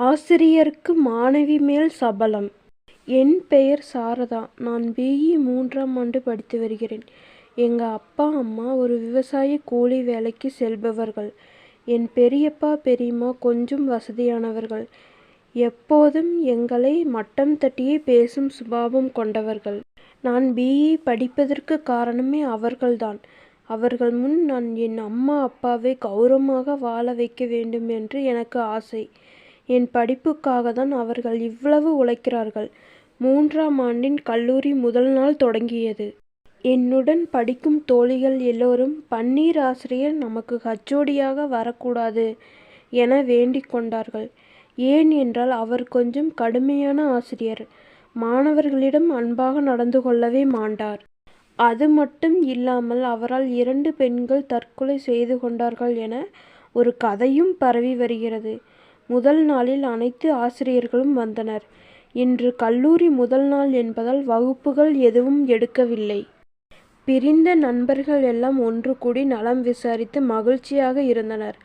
ஆசிரியருக்கு மாணவி மேல் சபலம்! என் பெயர் சாரதா. நான் பிஇ மூன்றாம் ஆண்டு படித்து வருகிறேன். எங்கள் அப்பா அம்மா ஒரு விவசாய கூலி வேலைக்கு செல்பவர்கள். என் பெரியப்பா பெரியம்மா கொஞ்சம் வசதியானவர்கள். எப்போதும் எங்களை மட்டம் தட்டியே பேசும் சுபாவம் கொண்டவர்கள். நான் பிஇ படிப்பதற்கு காரணமே அவர்கள்தான். அவர்கள் முன் நான் என் அம்மா அப்பாவை கௌரவமாக வாழ வைக்க வேண்டும் என்று எனக்கு ஆசை. என் படிப்புக்காக தான் அவர்கள் இவ்வளவு உழைக்கிறார்கள். மூன்றாம் ஆண்டின் கல்லூரி முதல் நாள் தொடங்கியது. என்னுடன் படிக்கும் தோழிகள் எல்லோரும் பன்னீர் ஆசிரியர் நமக்கு ஹச்சோடியாக வரக்கூடாது என வேண்டிக் கொண்டார்கள். ஏன் என்றால் அவர் கொஞ்சம் கடுமையான ஆசிரியர். மாணவர்களிடம் அன்பாக நடந்து கொள்ளவே மாண்டார் அது மட்டும் இல்லாமல் அவரால் இரண்டு பெண்கள் தற்கொலை செய்து கொண்டார்கள் என ஒரு கதையும் பரவி வருகிறது. முதல் நாளில் அனைத்து ஆசிரியர்களும் வந்தனர். இன்று கல்லூரி முதல் நாள் என்பதால் வகுப்புகள் எதுவும் எடுக்கவில்லை. பிரிந்த நண்பர்கள் எல்லாம் ஒன்று கூடி நலம் விசாரித்து மகிழ்ச்சியாக இருந்தனர்.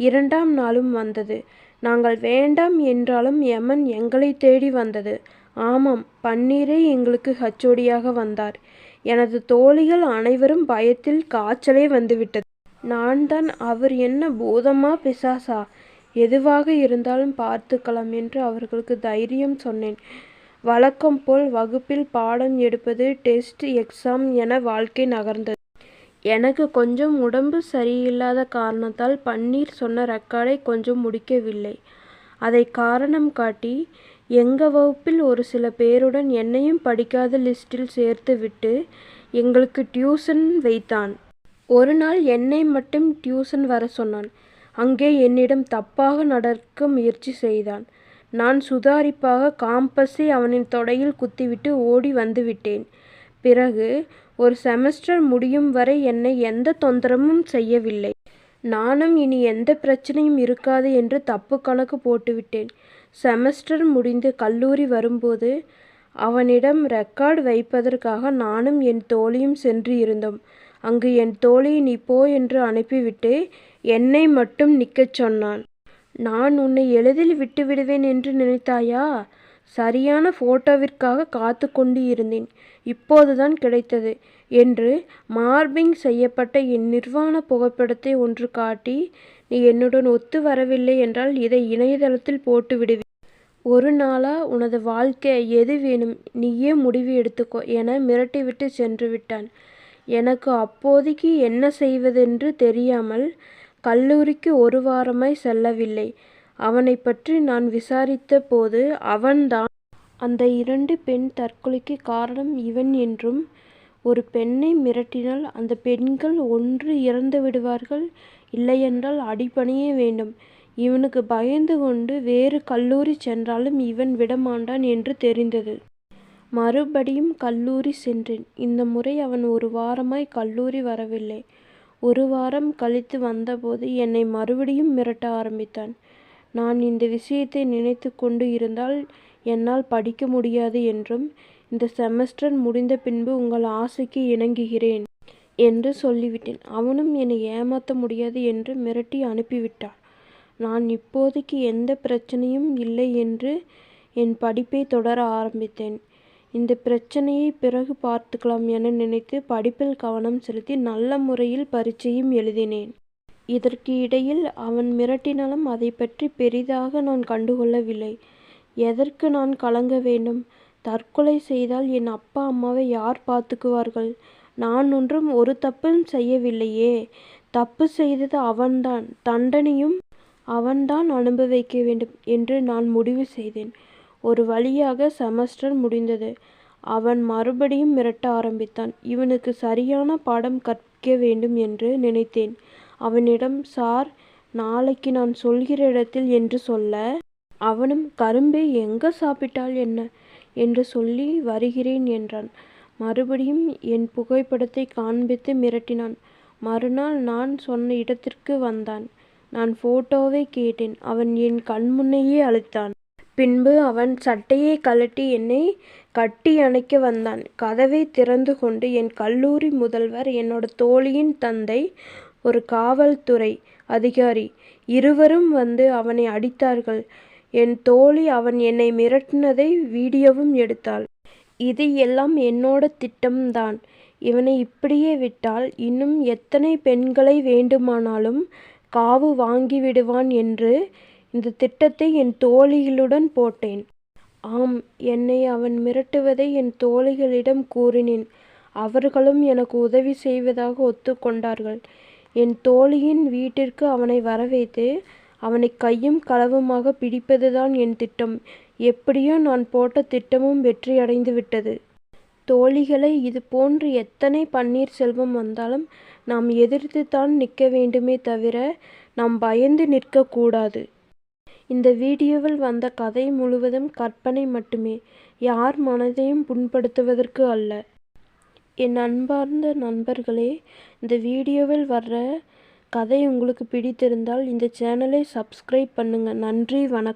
இரண்டாம் நாளும் வந்தது. நாங்கள் வேண்டாம் என்றாலும் யமன் எங்களை தேடி வந்தது. ஆமாம் பன்னீரே எங்களுக்கு ஹச்சோடியாக வந்தார். எனது தோழிகள் அனைவரும் பயத்தில் காய்ச்சலே வந்துவிட்டது. நான் தான் அவர் என்ன பூதமா பிசாசா? எதுவாக இருந்தாலும் பார்த்துக்கலாம் என்று அவர்களுக்கு தைரியம் சொன்னேன். வழக்கம் போல் வகுப்பில் பாடம் எடுப்பது டெஸ்ட் எக்ஸாம் என வாழ்க்கை நகர்ந்தது. எனக்கு கொஞ்சம் உடம்பு சரியில்லாத காரணத்தால் பன்னீர் சொன்ன ரெக்கார்டை கொஞ்சம் முடிக்கவில்லை. அதை காரணம் காட்டி எங்க வகுப்பில் ஒரு சில பேருடன் என்னையும் படிக்காத லிஸ்டில் சேர்த்து விட்டு எங்களுக்கு டியூசன் வைத்தான். ஒரு நாள் என்னை மட்டும் டியூசன் வர சொன்னான். அங்கே என்னிடம் தப்பாக நடக்க முயற்சி செய்தான். நான் சுதாரிப்பாக காம்பஸை அவனின் தொடையில் குத்திவிட்டு ஓடி வந்துவிட்டேன். பிறகு ஒரு செமஸ்டர் முடியும் வரை என்னை எந்த தொந்தரவும் செய்யவில்லை. நானும் இனி எந்த பிரச்னையும் இருக்காது என்று தப்பு கணக்கு போட்டுவிட்டேன். செமஸ்டர் முடிந்து கல்லூரி வரும்போது அவனிடம் ரெக்கார்டு வைப்பதற்காக நானும் என் தோழியும் சென்று இருந்தோம். அங்கு என் தோழியை நீ போ என்று அனுப்பிவிட்டு என்னை மட்டும் நிற்கச் சொன்னான். நான் உன்னை எளிதில் விட்டுவிடுவேன் என்று நினைத்தாயா? சரியான போட்டோவிற்காக காத்து கொண்டு இருந்தேன். இப்போதுதான் கிடைத்தது என்று மார்பிங் செய்யப்பட்ட என் நிர்வாண புகைப்படத்தை ஒன்று காட்டி நீ என்னுடன் ஒத்து வரவில்லை என்றால் இதை இணையதளத்தில் போட்டு விடுவேன். ஒரு நாளா உனது வாழ்க்கை எது வேணும் நீயே முடிவு எடுத்துக்கோ என மிரட்டிவிட்டு சென்று விட்டான். எனக்கு அப்போதைக்கு என்ன செய்வதென்று தெரியாமல் கல்லூரிக்கு ஒரு வாரமாய் செல்லவில்லை. அவனைப் பற்றி நான் விசாரித்த போது அவன்தான் அந்த இரண்டு பெண் தற்கொலைக்கு காரணம் இவன் என்றும் ஒரு பெண்ணை மிரட்டினால் அந்த பெண்கள் ஒன்று இறந்து விடுவார்கள் இல்லையென்றால் அடிபணிய வேண்டும். இவனுக்கு பயந்து கொண்டு வேறு கல்லூரி சென்றாலும் இவன் விடமாட்டான் என்று தெரிந்தது. மறுபடியும் கல்லூரி சென்றேன். இந்த முறை அவன் ஒரு வாரமாய் கல்லூரி வரவில்லை. ஒரு வாரம் கழித்து வந்தபோது என்னை மறுபடியும் மிரட்ட ஆரம்பித்தான். நான் இந்த விஷயத்தை நினைத்துக் கொண்டு இருந்தால் என்னால் படிக்க முடியாது என்றும் இந்த செமஸ்டர் முடிந்த பின்பு உங்கள் ஆசைக்கு இணங்குகிறேன். என்று சொல்லிவிட்டேன். அவனும் என்னை ஏமாற்ற முடியாது என்று மிரட்டி அனுப்பிவிட்டான். நான் இப்போதைக்கு எந்த பிரச்னையும் இல்லை என்று என் படிப்பை தொடர ஆரம்பித்தேன். இந்த பிரச்சனையை பிறகு பார்த்துக்கலாம் என நினைத்து படிப்பில் கவனம் செலுத்தி நல்ல முறையில் பரீட்சையும் எழுதினேன். இதற்கு இடையில் அவன் மிரட்டினாலும் அதை பற்றி பெரிதாக நான் கண்டுகொள்ளவில்லை. எதற்கு நான் கலங்க வேண்டும்? தற்கொலை செய்தால் என் அப்பா அம்மாவை யார் பார்த்துக்குவார்கள்? நான் ஒன்றும் ஒரு தப்பும் செய்யவில்லையே. தப்பு செய்தது அவன்தான் தண்டனையும் அவன்தான் அனுபவிக்க வேண்டும் என்று நான் முடிவு செய்தேன். ஒரு வழியாக செமஸ்டர் முடிந்தது. அவன் மறுபடியும் மிரட்ட ஆரம்பித்தான். இவனுக்கு சரியான பாடம் கற்பிக்க வேண்டும் என்று நினைத்தேன். அவனிடம் சார் நாளைக்கு நான் சொல்கிற இடத்தில் என்று சொல்ல அவனும் கரும்பை எங்க சாப்பிட்டால் என்ன? என்று சொல்லி வருகிறேன் என்றான். மறுபடியும் என் புகைப்படத்தை காண்பித்து மிரட்டினான். மறுநாள் நான் சொன்ன இடத்திற்கு வந்தான். நான் போட்டோவை கேட்டேன். அவன் என் கண்முன்னேயே அழுதான். பின்பு அவன் சட்டையை கழட்டி என்னை கட்டி அணைக்க வந்தான். கதவை திறந்து கொண்டு என் கல்லூரி முதல்வர் என்னோட தோழியின் தந்தை ஒரு காவல்துறை அதிகாரி இருவரும் வந்து அவனை அடித்தார்கள். என் தோழி அவன் என்னை மிரட்டினதை வீடியோவும் எடுத்தாள். இது எல்லாம் என்னோட திட்டம்தான். இவனை இப்படியே விட்டால் இன்னும் எத்தனை பெண்களை வேண்டுமானாலும் காவு வாங்கிவிடுவான் என்று இந்த திட்டத்தை என் தோழிகளுடன் போட்டேன். ஆம் என்னை அவன் மிரட்டுவதை என் தோழிகளிடம் கூறினேன். அவர்களும் எனக்கு உதவி செய்வதாக ஒத்துக்கொண்டார்கள் என் தோழியின் வீட்டிற்கு அவனை வரவைத்து அவனை கையும் களவுமாக பிடிப்பதுதான் என் திட்டம். எப்படியோ நான் போட்ட திட்டமும் வெற்றியடைந்துவிட்டது. இது போன்று எத்தனை பன்னீர் செல்வம் வந்தாலும் நாம் எதிர்த்துத்தான் நிற்க வேண்டுமே தவிர நாம் பயந்து நிற்கக்கூடாது இந்த வீடியோவில் வந்த கதை முழுவதும் கற்பனை மட்டுமே. யார் மனதையும் புண்படுத்துவதற்கு அல்ல. என் அன்பார்ந்த நண்பர்களே இந்த வீடியோவில் வர்ற கதை உங்களுக்கு பிடித்திருந்தால் இந்த சேனலை சப்ஸ்கிரைப் பண்ணுங்கள் நன்றி வணக்கம்.